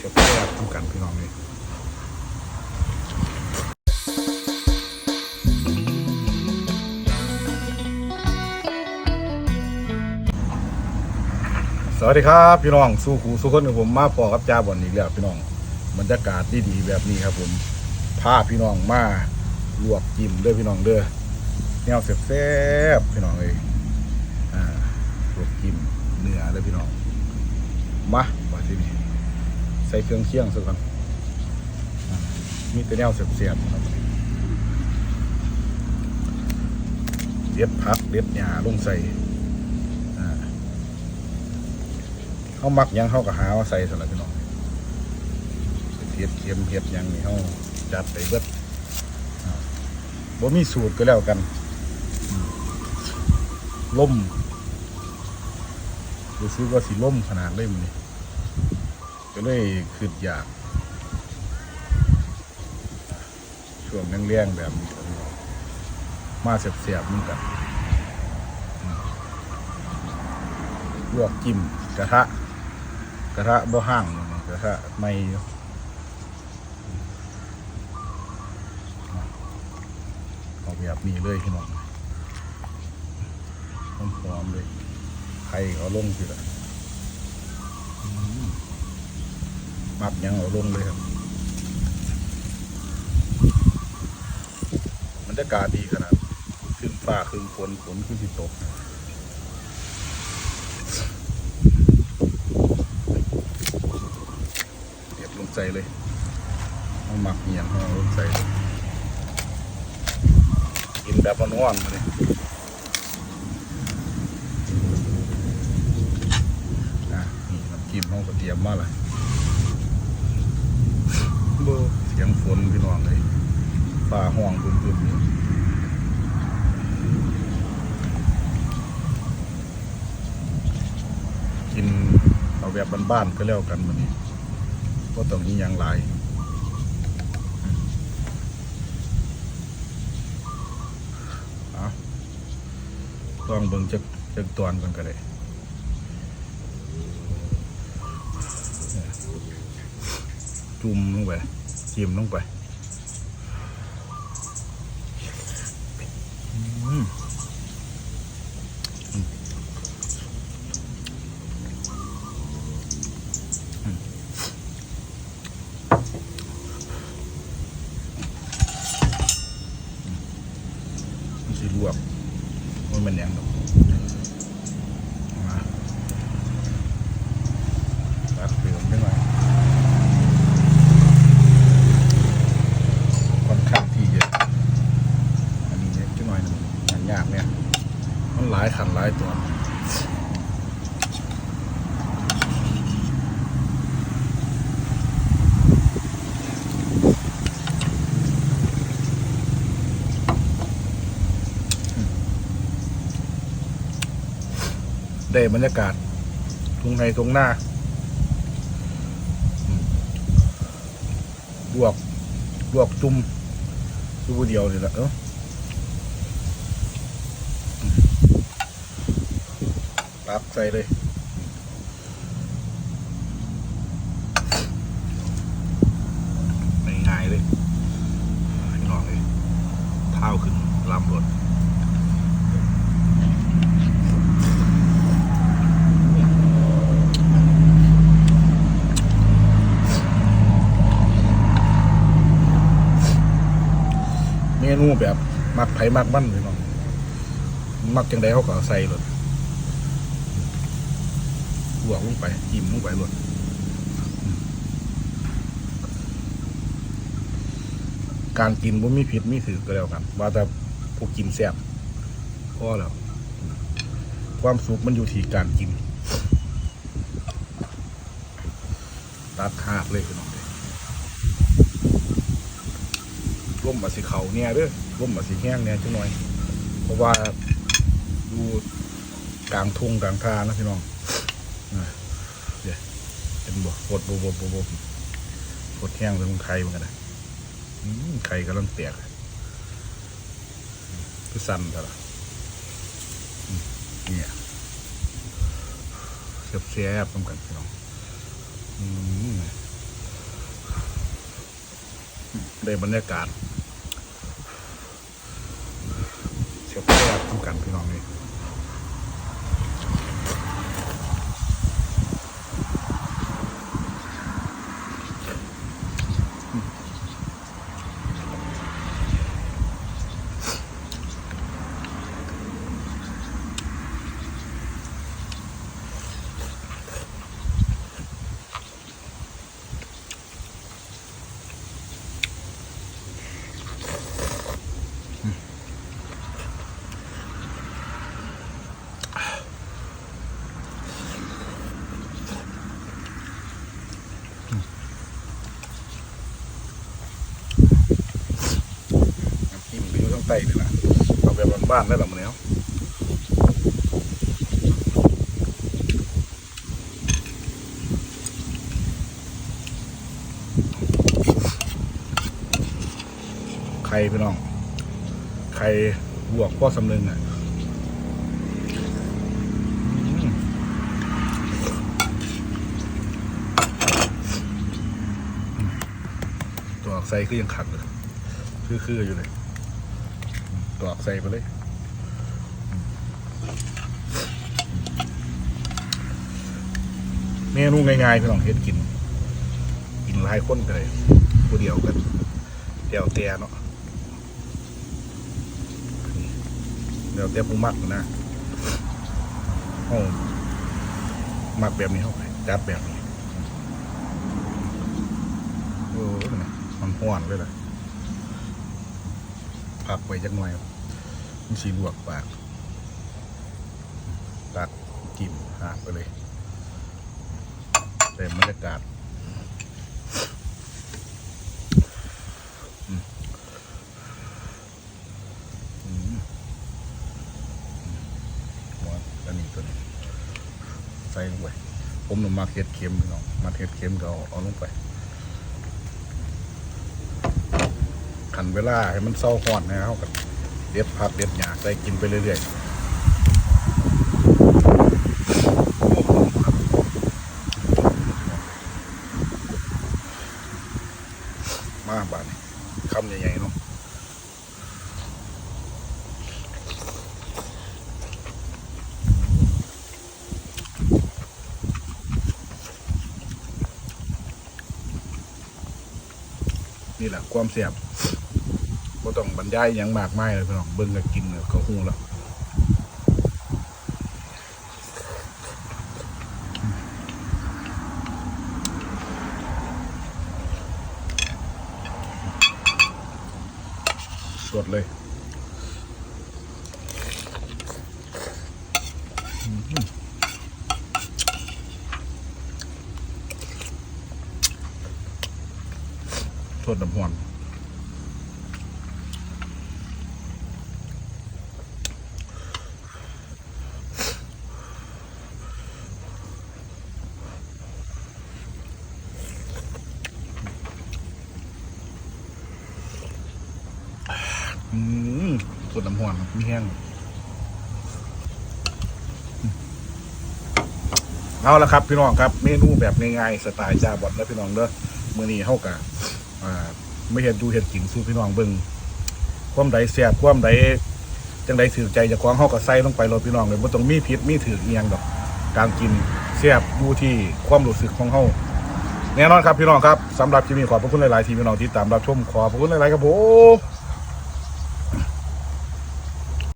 เสียบแซ่บทำกันพี่น้องเลยสวัสดีครับพี่น้องสู้หูสู้คนกับผมมาพอกับจ้าบ่อนอีกแล้วพี่น้องบรรยากาศดีๆแบบนี้ครับผมพาพี่น้องมาลวกจิ้มเด้อพี่น้องเด้อแนวแซ่บๆพี่น้องเลยอ่าลวกจิ้มเนื้อเด้อพี่น้องมา ใส่เครื่องเคียงซะก่อนอ่ามีแต่แนวเสียบๆครับเด็ดผักเด็ดหญ้าลงใส่เขามักยังเขาก็หาว่าใส่สำหรับพี่น้องเผ็ดเค็มเผ็ดหยังนี่เขาจัดไปเบิดอ่าบ่มีสูตรก็แล้วกันอืมล่มรู้สึกว่าสิล่มขนาดเล่มนี่ ก็เลยขึ้นอยาก ช่วงเลี้ยงแบบนี้ครับพี่น้องมาเสียบๆมือนกันลวกจิ้มกระทะ กระทะบ่ห่างกระทะไม่เอาแบบนี้เลยพี่น้องหอมๆเลยไข่เอาลงสิละ มักยังเอาลงเลยครับบรรยากาศดีขนาดขึ้นฟ้าขึ้นฝนฝนขึ้นที่ตกเรียบลงใจเลยเอาหมักเหียงเอาลงใจเลยกินแบบร้อนๆมาเลยอะนี่น้ำจิ้มห้องกระเทียมมาเลย บอร์เสียงฝนพี่น้องเลยฝ่าห้องบึ้มบึ้มอยู่กินเอาแบบบ้านๆก็แล้วกันมันนี้ก็ต้องมีอย่างหลายเอาต้องเบิ่งจักจักตอนกันก็ได้จุ่มลงไป จิ้มลงไปมันสิลวกมันเป็นหยังดอกมาตักเติมได้ไหม ค่อนข้างที่จะอันนี้เนี่ยจังหน่อยหนึงมัน ยากเนี่ย มันหลายขันหลายตัวได้บรรยากาศทุ่งไฮทุ่งหน้าอืมลวกลวกจุ่มอยู่ผู้เดียวนี่แหละเออ ปักใส่เลยง่ายๆเลยพี่องเลยเท้าขึ้นลำรถเมนูแบบ มักไผ่มักมันพี่น้องมักจังใดเขาก็ใส่รถบ วกลงไปจิ้มลงไปรถการกินบ่มีผิดมีถือก็แล้วกัน ว่าแต่ผู้กินแซ่บพอแล้ว ความสุขมันอยู่ที่การกิน ตัดขาดเลยพี่น้องเด้ร่มมาสิเขาเนี่ยเด้อร่มมาสิแห้งเนี่ยจังหน่อย เพราะว่าดูกลางทุ่งกลางทานะพี่น้อง เดี๋ยวเห็นบ่ปวดบบบบบบปวดแห้งเลยมันไข่เหมือนกันนะไข่กำลังแตกคือสั่นแต่ละเนี่ยเสียบๆเหมือนกันพี่น้องได้บรรยากาศเสียบแซ่บทำกันพี่น้องนี่ ใต้นี่นะเอาแบบบ้านๆได้หรือมันเนี้ยไข่พี่น้อง ไข่บวกพ่อสำนึงอะตัวอักไซก็ยังขัดเลยคือๆอยู่เลย ตอกใส่ไปเลยเมนูง่ายๆพี่น้องเฮ็ดกิน กินหลายคนก็เลยผู้เดียวกันเดี่ยวเตียเนาะเดี๋ยวเตียผู้มักนะโอ้มักแบบนี้เข้าไปจัดแบบนี้โอ้ยมันห้วนเลยล่ะ พักไว้จักหน่อยมันสีลวกปากตักจิ้มหากไปเลยเต็มบรรยากาศอืมอันนี้ตัวนี้ใส่ลงไปผมหนุ่มมาเค็ดเค็มพี่น้องมาเค็ดเค็มก็เอาลงไป ขันเวลาให้มันเศร้าหอนนะครับกับเด็ดผักเด็ดหยาใส่กินไปเรื่อยๆ มาบานคำใหญ่ๆเนาะนี่แหละความเสียบ บ่ต้องบรรยายยังมากมายเลยพี่น้องเบิ่งก็กินแล้วก็ฮู้แล้วสดเลยสดน้ำหวาน อืมสดน้ำหวานมีแห้งเอาละครับ พี่น้องครับ เมนูแบบง่ายๆสไตล์จาบอดแล้วพี่น้องเด้อมื้อนี้เฮากะอ่าไม่เห็นดูเห็ดกินสู้พี่น้องเบิ่งความใดแซ่บความใดจังใดถือใจจะคว้าของเฮาก็ใส่ลงไปเลยพี่น้องเลยบ่ต้องมีผิดมีถือเอียงดอก การกินแซ่บอยู่ที่ความรู้สึกของเฮาแน่นอนครับพี่น้องครับสำหรับที่มีขอบพระคุณหลายๆที่พี่น้องที่ตามรับชมขอบพระคุณหลายๆครับผม